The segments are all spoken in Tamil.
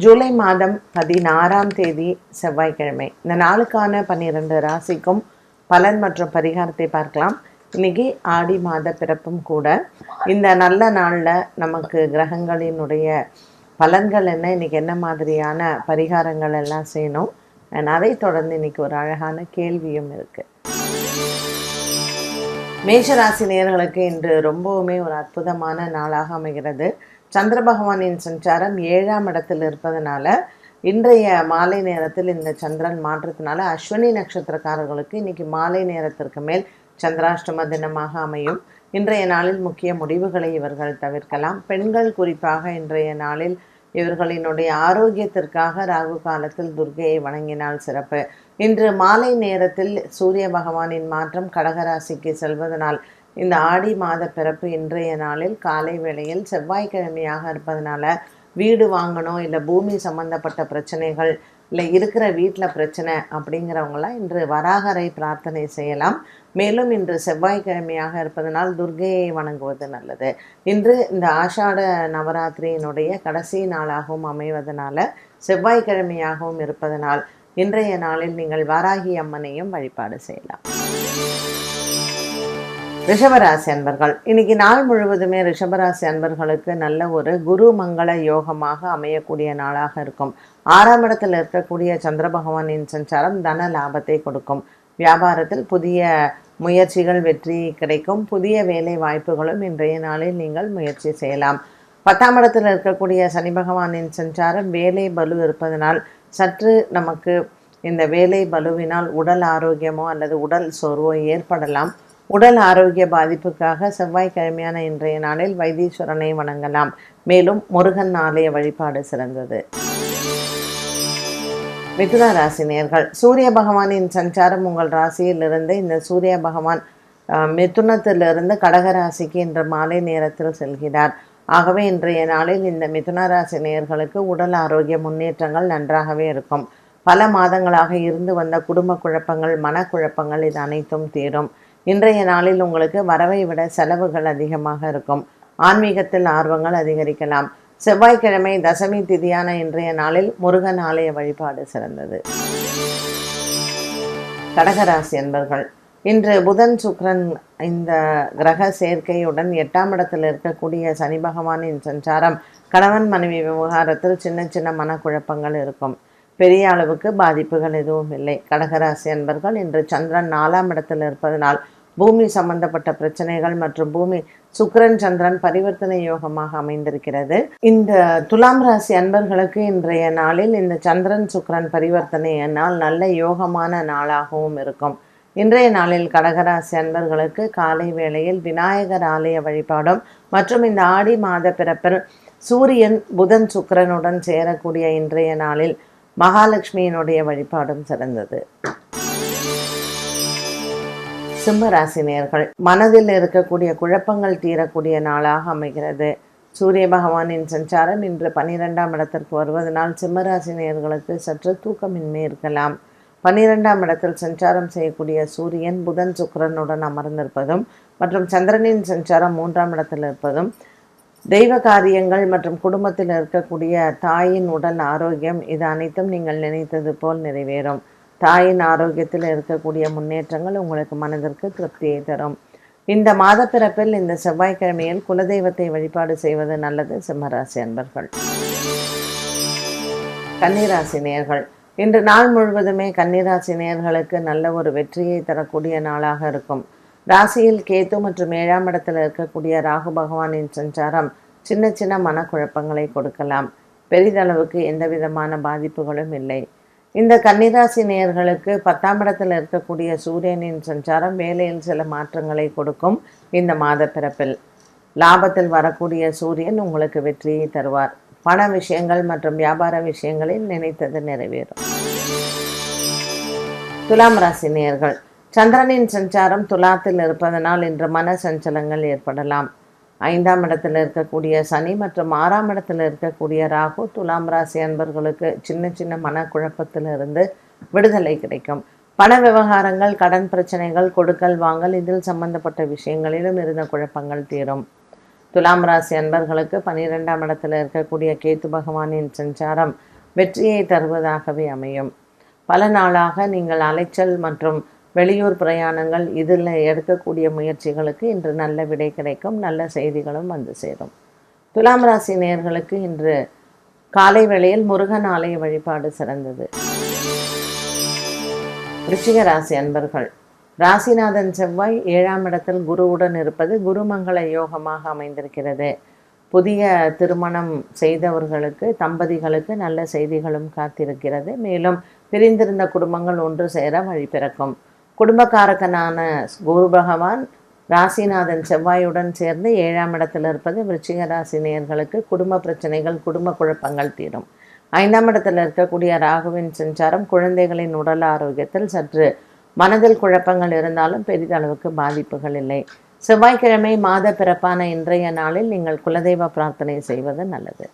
ஜூலை மாதம் பதினாறாம் தேதி செவ்வாய்க்கிழமை. இந்த நாளுக்கான பன்னிரண்டு ராசிக்கும் பலன் மற்றும் பரிகாரத்தை பார்க்கலாம். இன்னைக்கு ஆடி மாத பிறப்பும் கூட. இந்த நல்ல நாளில் நமக்கு கிரகங்களினுடைய பலன்கள் என்ன இன்னைக்கு என்ன மாதிரியான பரிகாரங்கள் எல்லாம் செய்யணும் அதை தொடர்ந்து இன்னைக்கு ஒரு அழகான கேள்வியும் இருக்குது மேஷராசி நேர்களுக்கு இன்று ரொம்பவுமே ஒரு அற்புதமான நாளாக அமைகிறது. சந்திர பகவானின் சஞ்சாரம் ஏழாம் இடத்தில் இருப்பதனால இன்றைய மாலை நேரத்தில் இந்த சந்திரன் மாற்றத்தினால அஸ்வினி நட்சத்திரக்காரர்களுக்கு இன்னைக்கு மாலை நேரத்திற்கு மேல் சந்திராஷ்டம தினமாக அமையும். இன்றைய நாளில் முக்கிய முடிவுகளை இவர்கள் தவிர்க்கலாம். பெண்கள் குறிப்பாக இன்றைய நாளில் இவர்களினுடைய ஆரோக்கியத்திற்காக ராகு காலத்தில் துர்கையை வணங்கினால் சிறப்பு. இன்று மாலை நேரத்தில் சூரிய பகவானின் மாற்றம் கடகராசிக்கு செல்வதனால் இந்த ஆடி மாத பிறப்பு இன்றைய நாளில் காலை வேளையில் செவ்வாய்க்கிழமையாக இருப்பதனால வீடு வாங்கணும் இல்லை பூமி சம்பந்தப்பட்ட பிரச்சனைகள் இல்லை இருக்கிற வீட்டில் பிரச்சனை அப்படிங்கிறவங்களாம் இன்று வராகரை பிரார்த்தனை செய்யலாம். மேலும் இன்று செவ்வாய்க்கிழமையாக இருப்பதனால் துர்கையை வணங்குவது நல்லது. இன்று இந்த ஆஷாட நவராத்திரியினுடைய கடைசி நாளாகவும் அமைவதனால செவ்வாய்க்கிழமையாகவும் இருப்பதனால் இன்றைய நாளில் நீங்கள் வாராகி அம்மனையும் வழிபாடு செய்யலாம். ரிஷபராசி அன்பர்கள் இன்னைக்கு நாள் முழுவதுமே ரிஷபராசி அன்பர்களுக்கு நல்ல ஒரு குரு மங்கள யோகமாக அமையக்கூடிய நாளாக இருக்கும். ஆறாம் இடத்தில் இருக்கக்கூடிய சந்திர பகவானின் சஞ்சாரம் தன லாபத்தை கொடுக்கும். வியாபாரத்தில் புதிய முயற்சிகள் வெற்றி கிடைக்கும். புதிய வேலை வாய்ப்புகளும் இன்றைய நாளில் நீங்கள் முயற்சி செய்யலாம். பத்தாம் இடத்தில் இருக்கக்கூடிய சனி பகவானின் சஞ்சாரம் வேலை பலு இருப்பதனால் சற்று நமக்கு இந்த வேலை பலுவினால் உடல் ஆரோக்கியமோ அல்லது உடல் சோர்வோ ஏற்படலாம். உடல் ஆரோக்கிய பாதிப்புக்காக செவ்வாய்க்கிழமையான இன்றைய நாளில் வைத்தீஸ்வரனை வணங்கலாம். மேலும் முருகன் ஆலய வழிபாடு சிறந்தது. மிதுன ராசி நேர்கள் சூரிய பகவானின் சஞ்சாரம் உங்கள் ராசியிலிருந்து இந்த சூரிய பகவான் மிதுனத்திலிருந்து கடக ராசிக்கு இன்று மாலை நேரத்தில் செல்கிறார். ஆகவே இன்றைய நாளில் இந்த மிதுன ராசி நேர்களுக்கு உடல் ஆரோக்கிய முன்னேற்றங்கள் நன்றாகவே இருக்கும். பல மாதங்களாக இருந்து வந்த குடும்ப குழப்பங்கள் மனக்குழப்பங்கள் இது அனைத்தும் தீரும். இன்றைய நாளில் உங்களுக்கு வரவை விட செலவுகள் அதிகமாக இருக்கும். ஆன்மீகத்தில் ஆர்வங்கள் அதிகரிக்கலாம். செவ்வாய்க்கிழமை தசமி திதியான இன்றைய நாளில் முருகன் ஆலய வழிபாடு சிறந்தது. கடகராசி என்பர்கள் இன்று புதன் சுக்ரன் இந்த கிரக சேர்க்கையுடன் எட்டாம் இடத்தில் இருக்கக்கூடிய சனி பகவானின் சஞ்சாரம் கணவன் மனைவி விவகாரத்தில் சின்ன சின்ன மனக்குழப்பங்கள் இருக்கும். பெரிய அளவுக்கு பாதிப்புகள் எதுவும் இல்லை. கடகராசி அன்பர்கள் இன்று சந்திரன் நாலாம் இடத்தில் இருப்பதனால் பூமி சம்பந்தப்பட்ட பிரச்சனைகள் மற்றும் பூமி சுக்கரன் சந்திரன் பரிவர்த்தனை யோகமாக அமைந்திருக்கிறது. இந்த துலாம் ராசி அன்பர்களுக்கு இன்றைய நாளில் இந்த சந்திரன் சுக்கரன் பரிவர்த்தனை நாள் நல்ல யோகமான நாளாகவும் இருக்கும். இன்றைய நாளில் கடகராசி அன்பர்களுக்கு காலை வேளையில் விநாயகர் ஆலய வழிபாடும் மற்றும் இந்த ஆடி மாத பிறப்பில் சூரியன் புதன் சுக்கிரனுடன் சேரக்கூடிய இன்றைய நாளில் மகாலட்சுமியினுடைய வழிபாடும் சிறந்தது. சிம்மராசினியர்கள் மனதில் இருக்கக்கூடிய குழப்பங்கள் தீரக்கூடிய நாளாக அமைகிறது. சூரிய பகவானின் சஞ்சாரம் இன்று பனிரெண்டாம் இடத்திற்கு வருவதனால் சிம்மராசினியர்களுக்கு சற்று தூக்கமின்மை இருக்கலாம். பனிரெண்டாம் இடத்தில் சஞ்சாரம் செய்யக்கூடிய சூரியன் புதன் சுக்கிரனுடன் அமர்ந்திருப்பதும் மற்றும் சந்திரனின் சஞ்சாரம் மூன்றாம் இடத்தில் இருப்பதும் தெய்வ காரியங்கள் மற்றும் குடும்பத்தில் இருக்கக்கூடிய தாயின் உடல் ஆரோக்கியம் இது அனைத்தும் நீங்கள் நினைத்தது போல் நிறைவேறும். தாயின் ஆரோக்கியத்தில் இருக்கக்கூடிய முன்னேற்றங்கள் உங்களுக்கு மனதிற்கு திருப்தியை தரும். இந்த மாதப்பிறப்பில் இந்த செவ்வாய்க்கிழமையில் குலதெய்வத்தை வழிபாடு செய்வது நல்லது சிம்மராசி அன்பர்கள். கன்னிராசி நேர்கள் இன்று நாள் முழுவதுமே கன்னிராசி நேர்களுக்கு நல்ல ஒரு வெற்றியை தரக்கூடிய நாளாக இருக்கும். ராசியில் கேத்து மற்றும் ஏழாம் இடத்தில் இருக்கக்கூடிய ராகு பகவானின் சஞ்சாரம் சின்ன சின்ன மனக்குழப்பங்களை கொடுக்கலாம். பெரிதளவுக்கு எந்த விதமான பாதிப்புகளும் இல்லை. இந்த கன்னிராசி நேயர்களுக்கு பத்தாம் இடத்தில் இருக்கக்கூடிய சூரியனின் சஞ்சாரம் வேலையில் சில மாற்றங்களை கொடுக்கும் இந்த மாத பிறப்பில். லாபத்தில் வரக்கூடிய சூரியன் உங்களுக்கு வெற்றியை தருவார். பண விஷயங்கள் மற்றும் வியாபார விஷயங்களில் நினைத்தது நிறைவேறும். துலாம் ராசி நேயர்கள் சந்திரனின் சஞ்சாரம் துலாத்தில் இருப்பதனால் இன்று மன சஞ்சலங்கள் ஏற்படலாம். ஐந்தாம் இடத்தில் இருக்கக்கூடிய சனி மற்றும் ஆறாம் இடத்தில் இருக்கக்கூடிய ராகு துலாம் ராசி அன்பர்களுக்கு சின்ன சின்ன மனக்குழப்பத்திலிருந்து விடுதலை கிடைக்கும். பண விவகாரங்கள் கடன் பிரச்சனைகள் கொடுக்கல் வாங்கல் இதில் சம்பந்தப்பட்ட விஷயங்களிலும் இருந்த குழப்பங்கள் தீரும். துலாம் ராசி அன்பர்களுக்கு பனிரெண்டாம் இடத்தில் இருக்கக்கூடிய கேத்து பகவானின் சஞ்சாரம் வெற்றியை தருவதாகவே அமையும். பல நாளாக நீங்கள் அலைச்சல் மற்றும் வெளியூர் பிரயாணங்கள் இதில் எடுக்கக்கூடிய முயற்சிகளுக்கு இன்று நல்ல விடை கிடைக்கும் நல்ல செய்திகளும் வந்து சேரும். துலாம் ராசி நேர்களுக்கு இன்று காலை வேளையில் முருகன் ஆலய வழிபாடு சிறந்தது. ரிச்சிக ராசி அன்பர்கள் ராசிநாதன் செவ்வாய் ஏழாம் இடத்தில் குருவுடன் இருப்பது குருமங்கள யோகமாக அமைந்திருக்கிறது. புதிய திருமணம் செய்தவர்களுக்கு தம்பதிகளுக்கு நல்ல செய்திகளும் காத்திருக்கிறது. மேலும் பிரிந்திருந்த குடும்பங்கள் ஒன்று சேர வழி பிறக்கும். குடும்பக்காரக்கனான குரு பகவான் ராசிநாதன் செவ்வாயுடன் சேர்ந்து ஏழாம் இடத்தில் இருப்பது விருச்சிக ராசி நேயர்களுக்கு குடும்ப பிரச்சனைகள் குடும்ப குழப்பங்கள் தீரும். ஐந்தாம் இடத்தில் இருக்கக்கூடிய ராகுவின் சஞ்சாரம் குழந்தைகளின் உடல் ஆரோக்கியத்தில் சற்று மனதில் குழப்பங்கள் இருந்தாலும் பெரிதளவுக்கு பாதிப்புகள் இல்லை. செவ்வாய்க்கிழமை மாத பிறப்பான இன்றைய நாளில் நீங்கள் குலதெய்வ பிரார்த்தனை செய்வது நல்லது.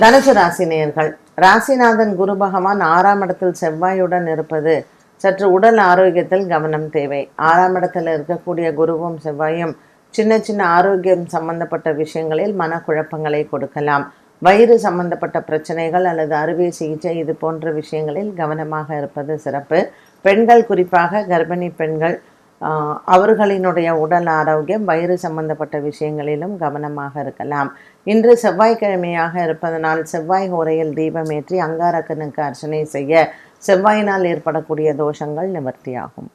தனுசு ராசினியர்கள் ராசிநாதன் குரு பகவான் ஆறாம் இடத்தில் செவ்வாயுடன் இருப்பது சற்று உடல் ஆரோக்கியத்தில் கவனம் தேவை. ஆறாம் இடத்தில் இருக்கக்கூடிய குருவும் செவ்வாயும் சின்ன சின்ன ஆரோக்கியம் சம்பந்தப்பட்ட விஷயங்களில் மனக்குழப்பங்களை கொடுக்கலாம். வயிறு சம்பந்தப்பட்ட பிரச்சனைகள் அல்லது அறுவை சிகிச்சை இது போன்ற விஷயங்களில் கவனமாக இருப்பது சிறப்பு. பெண்கள் குறிப்பாக கர்ப்பிணி பெண்கள் அவர்களினுடைய உடல் ஆரோக்கியம் வயிறு சம்பந்தப்பட்ட விஷயங்களிலும் கவனமாக இருக்கலாம். இன்று செவ்வாய்க்கிழமையாக இருப்பதனால் செவ்வாய் ஹோரையில் தீபமேற்றி அங்காரக்கனுக்கு அர்ச்சனை செய்ய செவ்வாயினால் ஏற்படக்கூடிய தோஷங்கள் நிவர்த்தியாகும்.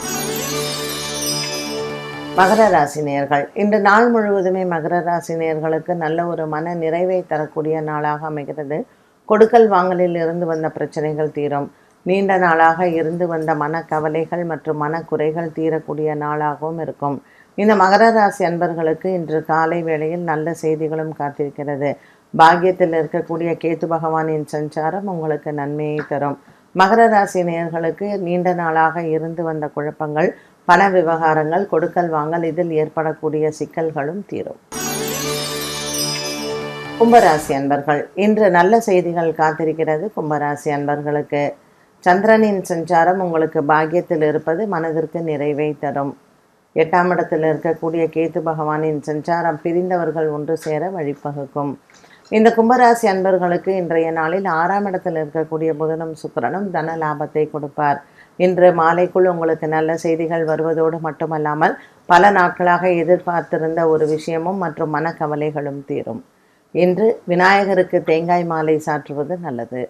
மகர ராசி நேர்கள். இன்று நாள் முழுவதுமே மகர ராசி நேர்களுக்கு நல்ல ஒரு மன நிறைவை தரக்கூடிய நாளாக அமைகிறது. கொடுக்கல் வாங்கலில் இருந்து வந்த பிரச்சனைகள் தீரும். நீண்ட நாளாக இருந்து வந்த மனக்கவலைகள் மற்றும் மனக்குறைகள் தீரக்கூடிய நாளாகவும் இருக்கும். இந்த மகர ராசி அன்பர்களுக்கு இன்று காலை வேளையில் நல்ல செய்திகளும் காத்திருக்கிறது. பாக்கியத்தில் இருக்கக்கூடிய கேத்து பகவானின் சஞ்சாரம் உங்களுக்கு நன்மையை தரும். மகர ராசி நேயர்களுக்கு நீண்ட நாளாக இருந்து வந்த குழப்பங்கள் பண விவகாரங்கள் கொடுக்கல் வாங்கல் இதில் ஏற்படக்கூடிய சிக்கல்களும் தீரும். கும்பராசி அன்பர்கள் இன்று நல்ல செய்திகள் காத்திருக்கிறது கும்பராசி அன்பர்களுக்கு. சந்திரனின் சஞ்சாரம் உங்களுக்கு பாக்கியத்தில் இருப்பது மனதிற்கு நிறைவை தரும். எட்டாம் இடத்தில் இருக்கக்கூடிய கேத்து பகவானின் சஞ்சாரம் பிரிந்தவர்கள் ஒன்று சேர வழிவகுக்கும். இந்த கும்பராசி அன்பர்களுக்கு இன்றைய நாளில் ஆறாம் இடத்தில் இருக்கக்கூடிய புதனும் சுக்கிரனும் தன லாபத்தை கொடுப்பார். இன்று மாலைக்குள் உங்களுக்கு நல்ல செய்திகள் வருவதோடு மட்டுமல்லாமல் பல நாட்களாக எதிர்பார்த்திருந்த ஒரு விஷயமும் மற்றும் மனக்கவலைகளும் தீரும். இன்று விநாயகருக்கு தேங்காய் மாலை சாற்றுவது நல்லது.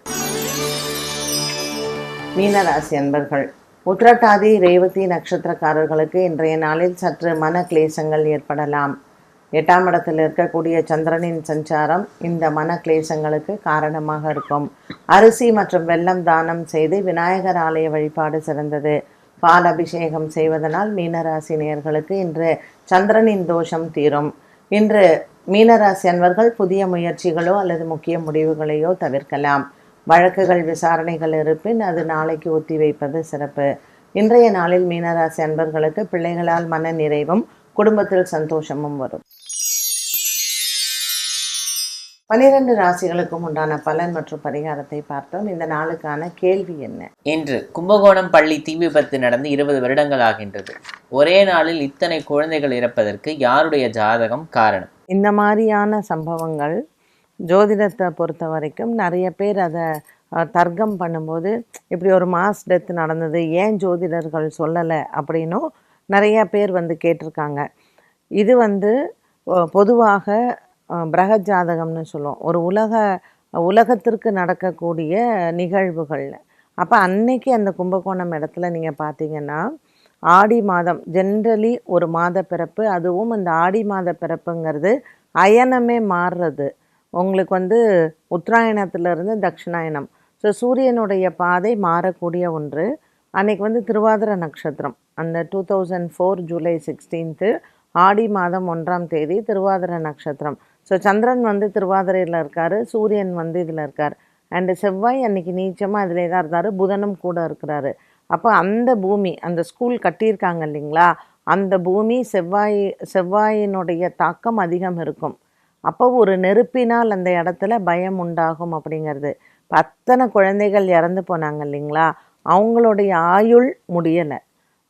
மீனராசி அன்பர்கள் உத்திரட்டாதி ரேவதி நட்சத்திரக்காரர்களுக்கு இன்றைய நாளில் சற்று மன கிளேசங்கள் ஏற்படலாம். எட்டாம் இடத்தில் இருக்கக்கூடிய சந்திரனின் சஞ்சாரம் இந்த மன கிளேசங்களுக்கு காரணமாக இருக்கும். அரிசி மற்றும் வெல்லம் தானம் செய்து விநாயகர் ஆலய வழிபாடு சிறந்தது. பால் அபிஷேகம் செய்வதனால் மீனராசி நேர்களுக்கு இன்று சந்திரனின் தோஷம் தீரும். இன்று மீனராசி அன்பர்கள் புதிய முயற்சிகளோ அல்லது முக்கிய முடிவுகளையோ தவிர்க்கலாம். வழக்குகள் விசாரணைகள் இருப்பின் அது நாளைக்கு ஒத்திவைப்பது சிறப்பு. இன்றைய நாளில் மீனராசி அன்பர்களுக்கு பிள்ளைகளால் மன நிறைவும் குடும்பத்தில் சந்தோஷமும் வரும். பனிரெண்டு ராசிகளுக்கும் உண்டான பலன் மற்றும் பரிகாரத்தை பார்த்தோம். இந்த நாளுக்கான கேள்வி என்ன? இன்று கும்பகோணம் பள்ளி தீ விபத்து நடந்து இருபது வருடங்கள் ஆகின்றது. ஒரே நாளில் இத்தனை குழந்தைகள் இறப்பதற்கு யாருடைய ஜாதகம் காரணம்? இந்த மாதிரியான சம்பவங்கள் ஜோதிடத்தை பொறுத்த வரைக்கும் நிறைய பேர் அதை தர்க்கம் பண்ணும்போது இப்படி ஒரு மாஸ் டெத் நடந்தது ஏன் ஜோதிடர்கள் சொல்லலை அப்படின்னும் நிறைய பேர் வந்து கேட்டிருக்காங்க. இது வந்து பொதுவாக பிரகத் ஜாதகம்னு சொல்லுவோம். ஒரு உலக உலகத்திற்கு நடக்கக்கூடிய நிகழ்வுகள் அப்போ அன்னைக்கு அந்த கும்பகோணம் இடத்துல நீங்கள் பார்த்தீங்கன்னா ஆடி மாதம் ஜென்ரலி ஒரு மாத பிறப்பு அதுவும் அந்த ஆடி மாத பிறப்புங்கிறது அயனமே மாறுறது. உங்களுக்கு வந்து உத்தராயணத்திலிருந்து தட்சிணாயனம் ஸோ சூரியனுடைய பாதை மாறக்கூடிய ஒன்று. அன்னைக்கு வந்து திருவாதிர நட்சத்திரம். அந்த two thousand four July sixteenth ஆடி மாதம் ஒன்றாம் தேதி திருவாதிர நட்சத்திரம். ஸோ சந்திரன் வந்து திருவாதிரையில் இருக்கார் சூரியன் வந்து இதில் இருக்கார். அண்டு செவ்வாய் அன்னைக்கு நீச்சமாக இதில் தான் இருந்தார் புதனும் கூட இருக்கிறாரு. அப்போ அந்த பூமி அந்த ஸ்கூல் கட்டியிருக்காங்க இல்லைங்களா? அந்த பூமி செவ்வாய் செவ்வாயினுடைய தாக்கம் அதிகம் இருக்கும். அப்போ ஒரு நெருப்பினால் அந்த இடத்துல பயம் உண்டாகும் அப்படிங்கிறது. அத்தனை குழந்தைகள் இறந்து போனாங்க இல்லைங்களா? அவங்களுடைய ஆயுள் முடியலை.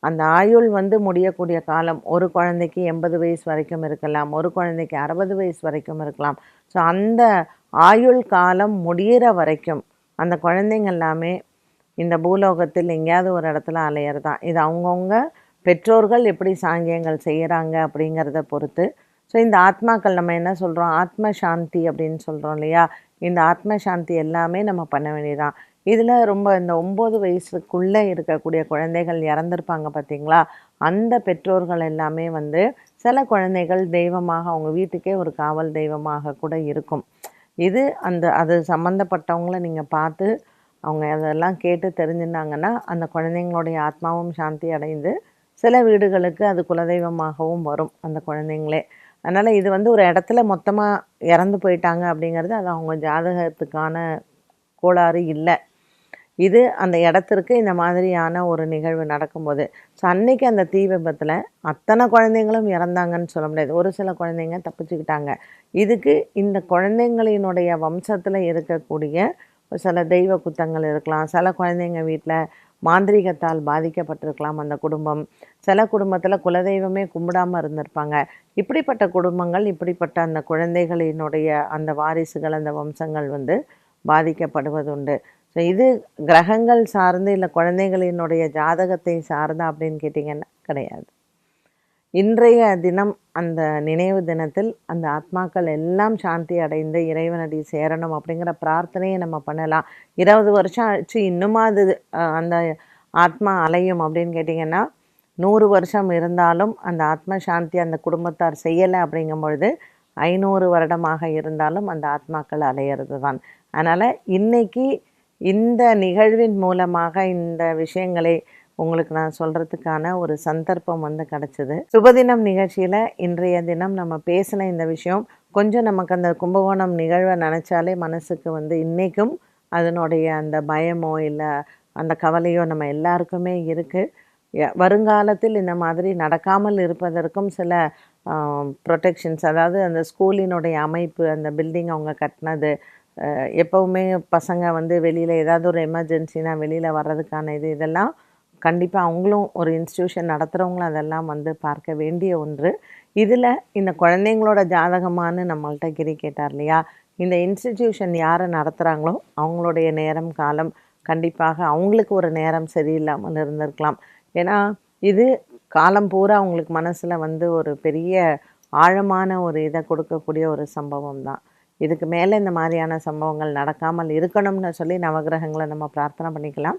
அந்த ஆயுள் வந்து முடியக்கூடிய காலம் ஒரு குழந்தைக்கு எண்பது வயசு வரைக்கும் இருக்கலாம் ஒரு குழந்தைக்கு அறுபது வயசு வரைக்கும் இருக்கலாம். ஸோ அந்த ஆயுள் காலம் முடியிற வரைக்கும் அந்த குழந்தைங்க எல்லாமே இந்த பூலோகத்தில் எங்கேயாவது ஒரு இடத்துல அலையிறது தான் இது அவங்கவுங்க பெற்றோர்கள் எப்படி சாங்கியங்கள் செய்கிறாங்க அப்படிங்கிறத பொறுத்து ஸோ இந்த ஆத்மாக்கள் நம்ம என்ன சொல்கிறோம் ஆத்ம சாந்தி அப்படின்னு சொல்கிறோம் இல்லையா? இந்த ஆத்ம சாந்தி எல்லாமே நம்ம பண்ண வேண்டியதான் இதில் ரொம்ப இந்த ஒம்பது வயசுக்குள்ளே இருக்கக்கூடிய குழந்தைகள் இறந்துருப்பாங்க பார்த்தீங்களா அந்த பெற்றோர்கள் எல்லாமே வந்து சில குழந்தைகள் தெய்வமாக அவங்க வீட்டுக்கே ஒரு காவல் தெய்வமாக கூட இருக்கும். இது அந்த அது சம்மந்தப்பட்டவங்கள நீங்கள் பார்த்து அவங்க அதெல்லாம் கேட்டு தெரிஞ்சுனாங்கன்னா அந்த குழந்தைங்களுடைய ஆத்மாவும் சாந்தி அடைந்து சில வீடுகளுக்கு அது குலதெய்வமாகவும் வரும் அந்த குழந்தைங்களே. அதனால் இது வந்து ஒரு இடத்துல மொத்தமாக இறந்து போயிட்டாங்க அப்படிங்கிறது அது அவங்க ஜாதகத்துக்கான கோளாறு இல்லை. இது அந்த இடத்திற்கு இந்த மாதிரியான ஒரு நிகழ்வு நடக்கும்போது ஸோ அன்னைக்கு அந்த தீ விபத்தில் அத்தனை குழந்தைங்களும் இறந்தாங்கன்னு சொல்ல முடியாது. ஒரு சில குழந்தைங்க தப்பிச்சுக்கிட்டாங்க. இதுக்கு இந்த குழந்தைங்களினுடைய வம்சத்தில் இருக்கக்கூடிய சில தெய்வ குத்தங்கள் இருக்கலாம் சில குழந்தைங்க வீட்டில் மாந்திரீகத்தால் பாதிக்கப்பட்டிருக்கலாம் அந்த குடும்பம். சில குடும்பத்தில் குலதெய்வமே கும்பிடாம இருந்திருப்பாங்க. இப்படிப்பட்ட குடும்பங்கள் இப்படிப்பட்ட அந்த குழந்தைகளினுடைய அந்த வாரிசுகள் அந்த வம்சங்கள் வந்து பாதிக்கப்படுவதுண்டு. ஸோ இது கிரகங்கள் சார்ந்து இல்லை குழந்தைகளினுடைய ஜாதகத்தை சார்ந்தா அப்படின்னு கேட்டிங்கன்னா கிடையாது. இன்றைய தினம் அந்த நினைவு தினத்தில் அந்த ஆத்மாக்கள் எல்லாம் சாந்தி அடைந்து இறைவனடி சேரணும் அப்படிங்கிற பிரார்த்தனையை நம்ம பண்ணலாம். இருபது வருஷம் ஆச்சு இன்னுமா அது அந்த ஆத்மா அலையும் அப்படின்னு கேட்டிங்கன்னா நூறு வருஷம் இருந்தாலும் அந்த ஆத்ம சாந்தி அந்த குடும்பத்தார் செய்யலை அப்படிங்கும் பொழுது ஐநூறு வருடமாக இருந்தாலும் அந்த ஆத்மாக்கள் அலையிறது தான் அதனால் இன்னைக்கு இந்த நிகழ்வின் மூலமாக இந்த விஷயங்களை உங்களுக்கு நான் சொல்கிறதுக்கான ஒரு சந்தர்ப்பம் வந்து கிடச்சிது. சுபதினம் நிகழ்ச்சியில் இன்றைய தினம் நம்ம பேசின இந்த விஷயம் கொஞ்சம் நமக்கு அந்த கும்பகோணம் நிகழ்வை நினச்சாலே மனசுக்கு வந்து இன்றைக்கும் அதனுடைய அந்த பயமோ இல்லை அந்த கவலையோ நம்ம எல்லாருக்குமே இருக்குது வருங்காலத்தில் இந்த மாதிரி நடக்காமல் இருப்பதற்கும் சில ப்ரொடெக்ஷன்ஸ் அதாவது அந்த ஸ்கூலினுடைய அமைப்பு அந்த பில்டிங் அவங்க கட்டினது எப்போவுமே பசங்க வந்து வெளியில் ஏதாவது ஒரு எமர்ஜென்சினா வெளியில் வர்றதுக்கான இது இதெல்லாம் கண்டிப்பாக அவங்களும் ஒரு இன்ஸ்டியூஷன் நடத்துகிறவங்களும் அதெல்லாம் வந்து பார்க்க வேண்டிய ஒன்று. இதில் இந்த குழந்தைங்களோட ஜாதகமானு நம்மள்ட்ட கிரி கேட்டார் இல்லையா? இந்த இன்ஸ்டிடியூஷன் யாரை நடத்துகிறாங்களோ அவங்களுடைய நேரம் காலம் கண்டிப்பாக அவங்களுக்கு ஒரு நேரம் சரியில்லாமல் இருந்திருக்கலாம். ஏன்னா இது காலம் பூரா அவங்களுக்கு மனசில் வந்து ஒரு பெரிய ஆழமான ஒரு இதை கொடுக்கக்கூடிய ஒரு சம்பவம் தான். இதுக்கு மேலே இந்த மாதிரியான சம்பவங்கள் நடக்காமல் இருக்கணும்னு சொல்லி நவகிரகங்களை நம்ம பிரார்த்தனை பண்ணிக்கலாம்.